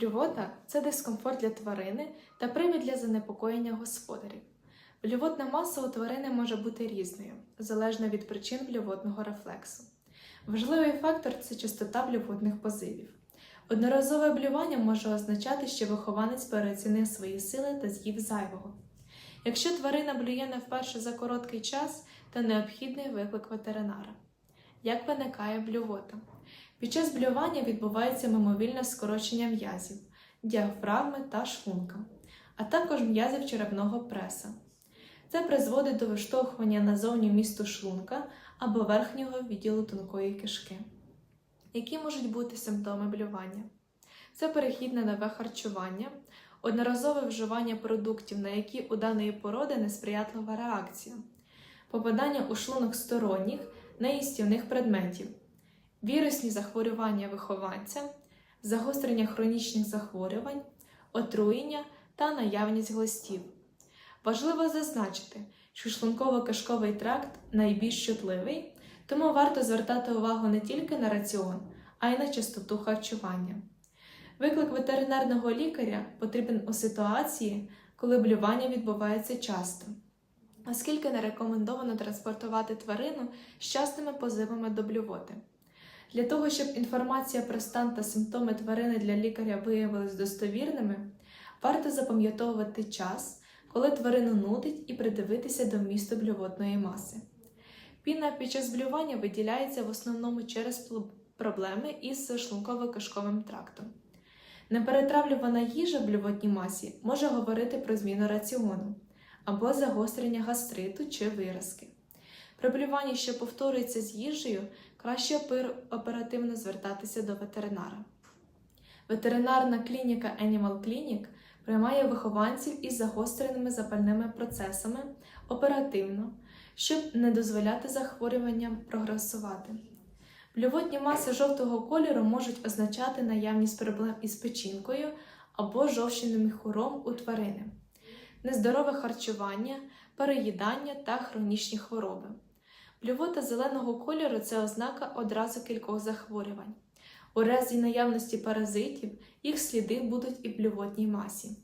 Блювота це дискомфорт для тварини та привід для занепокоєння господарів. Блювотна маса у тварини може бути різною, залежно від причин блювотного рефлексу. Важливий фактор це частота блювотних позивів. Одноразове блювання може означати, що вихованець переоцінив свої сили та з'їв зайвого. Якщо тварина блює не вперше за короткий час, то необхідний виклик ветеринара. Як виникає блювота? Під час блювання відбувається мимовільне скорочення м'язів, діафрагми та шлунка, а також м'язів черепного преса. Це призводить до виштовхування назовні місту шлунка або верхнього відділу тонкої кишки. Які можуть бути симптоми блювання? Це перехід на нове харчування, одноразове вживання продуктів, на які у даної породи несприятлива реакція, попадання у шлунок сторонніх, неїстівних предметів, вірусні захворювання вихованця, загострення хронічних захворювань, отруєння та наявність глистів. Важливо зазначити, що шлунково-кишковий тракт найбільш чутливий, тому варто звертати увагу не тільки на раціон, а й на частоту харчування. Виклик ветеринарного лікаря потрібен у ситуації, коли блювання відбувається часто, оскільки не рекомендовано транспортувати тварину з частими позивами до блювоти. Для того, щоб інформація про стан та симптоми тварини для лікаря виявилась достовірними, варто запам'ятовувати час, коли тварину нудить і придивитися до вмісту блювотної маси. Піна під час блювання виділяється в основному через проблеми із шлунково-кишковим трактом. Неперетравлювана їжа в блювотній масі може говорити про зміну раціону або загострення гастриту чи виразки. При блюванні, що повторюється з їжею, краще оперативно звертатися до ветеринара. Ветеринарна клініка Animal Clinic приймає вихованців із загостреними запальними процесами оперативно, щоб не дозволяти захворюванням прогресувати. Блювотні маси жовтого кольору можуть означати наявність проблем із печінкою або жовчним міхуром у тварини, нездорове харчування, переїдання та хронічні хвороби. Блювота зеленого кольору це ознака одразу кількох захворювань. У разі наявності паразитів їх сліди будуть і в блювотній масі.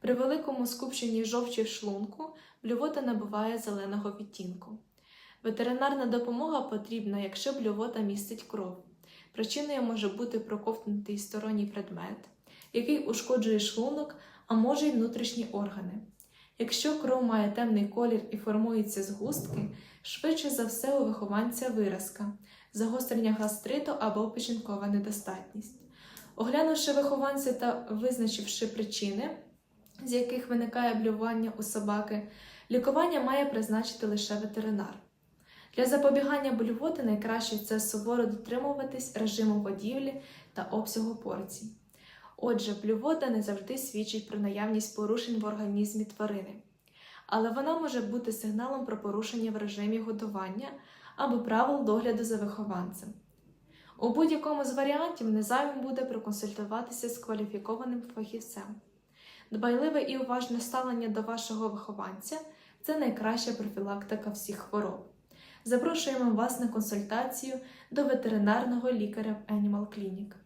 При великому скупченні жовчі в шлунку блювота набуває зеленого відтінку. Ветеринарна допомога потрібна, якщо блювота містить кров. Причиною може бути проковтнутий сторонній предмет, який ушкоджує шлунок, а може й внутрішні органи. Якщо кров має темний колір і формуються згустки, швидше за все у вихованця виразка, загострення гастриту або печінкова недостатність. Оглянувши вихованця та визначивши причини, з яких виникає блювання у собаки, лікування має призначити лише ветеринар. Для запобігання блювоти найкраще це суворо дотримуватись режиму годівлі та обсягу порцій. Отже, блювота не завжди свідчить про наявність порушень в організмі тварини, але вона може бути сигналом про порушення в режимі годування або правил догляду за вихованцем. У будь-якому з варіантів незайвим буде проконсультуватися з кваліфікованим фахівцем. Дбайливе і уважне ставлення до вашого вихованця це найкраща профілактика всіх хвороб. Запрошуємо вас на консультацію до ветеринарного лікаря в Animal Clinic.